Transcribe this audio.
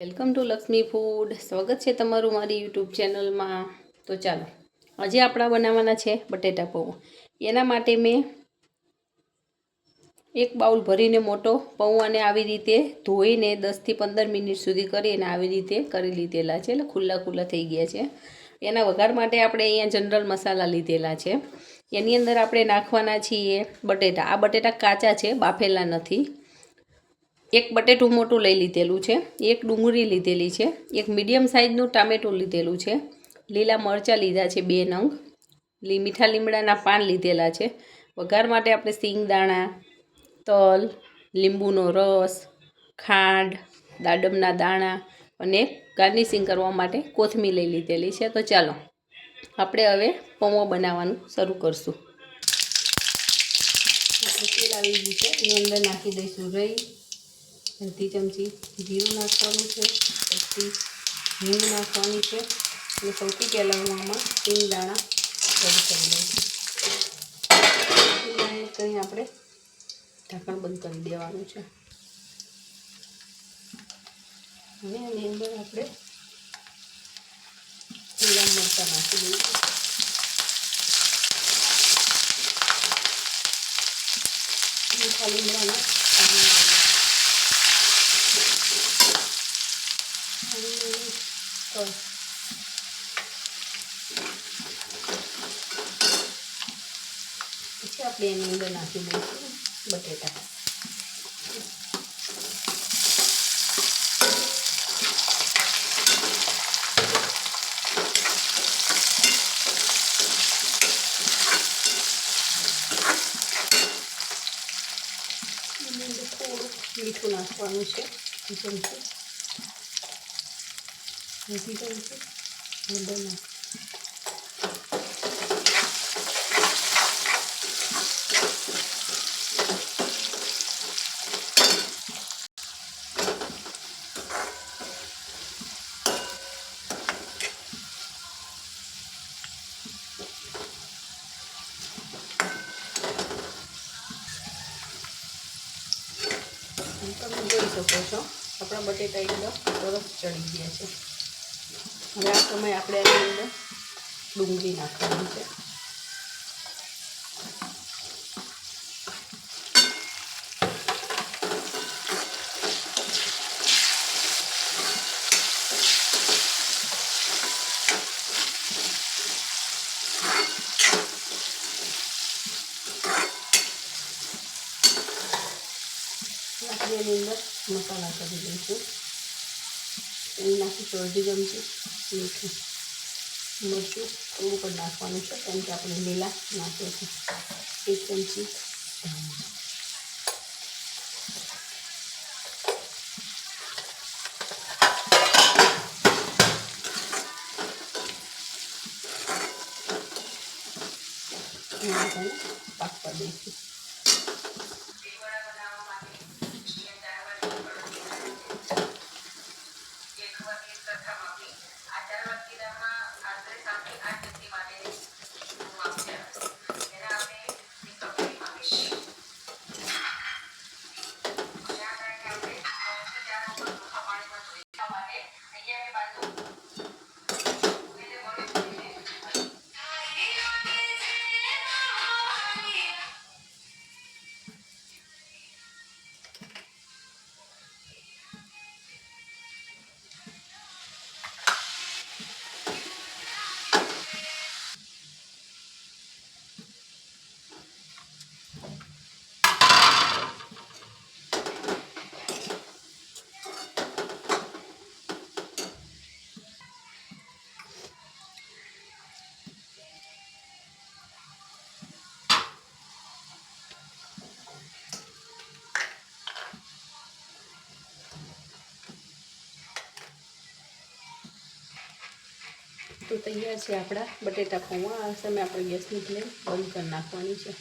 Welcome to Lakshmi food. સ્વાગત છે તમારું મારી યુટ્યુબ ચેનલમાં. તો ચાલો, આજે આપણા બનાવવાના છે બટેટા પૌવા. એના માટે મેં એક બાઉલ ભરીને મોટો પૌવાને આવી રીતે ધોઈને દસથી પંદર મિનિટ સુધી કરીને આવી રીતે કરી લીધેલા છે. એટલે ખુલ્લા ખુલ્લા થઈ ગયા છે. એના વઘાર માટે આપણે અહીંયા જનરલ મસાલા લીધેલા છે. એની અંદર આપણે નાખવાના છીએ બટેટા. આ બટેટા કાચા છે, બાફેલા નથી. એક બટેટું મોટું લઈ લીધેલું છે, એક ડુંગળી લીધેલી છે, એક મીડિયમ સાઇઝનું ટામેટું લીધેલું છે, લીલા મરચાં લીધા છે બે નંગ, લી, મીઠા લીમડાના પાન લીધેલા છે, વઘાર માટે આપણે સિંગ દાણા તલ, લીંબુનો રસ, ખાંડ, દાડમના દાણા અને ગાર્નિશિંગ કરવા માટે કોથમીર લઈ લીધેલી છે. તો ચાલો, આપણે હવે પૌવો બનાવવાનું શરૂ કરશું. તેલ આવી ગયું છે, એની અંદર નાખી દઈશું રહી અડધી ચમચી જીરું નાખવાનું છે, પછી હિંગ નાખવાની છે, અને સૌથી પહેલાં હું આમાં હિંગ દાણા એડ કરી દઈશું કંઈ આપણે ઢાંકણ બંધ કરી દેવાનું છે. અને એની અંદર આપણે લીલા મરચાં નાખી દઈશું ખાલી લીમડાના તો પછી આપણે એની અંદર નાખી દઈશું બટેટા એની અંદર થોડું મીઠું નાખવાનું છે ચમચી અડધી ચમચી હળદર નાખ તમે જોઈ શકો છો આપણા બટેટા એકદમ સરસ ચડી ગયા છે હવે આ સમય આપણે એની અંદર ડુંગળી નાખવાની છે. આપણે એની અંદર મસાલા કરી દઈશું. એની નાખીશું અડધી ચમચી. મીઠું મરચું થોડું પણ નાખવાનું છે કેમ કે આપણે લીલા નાખીએ છીએ એક ચમચી ધાણા પાકવા દઈશું వర్ణిస్తమీ అచరవర్తిరమ అగ్రసామి అగ్ర તો તૈયાર છે આપણા બટેટા પૌવા. આ સમયે આપણે ગેસની ફ્લેમ બંધ કરી નાખવાની છે.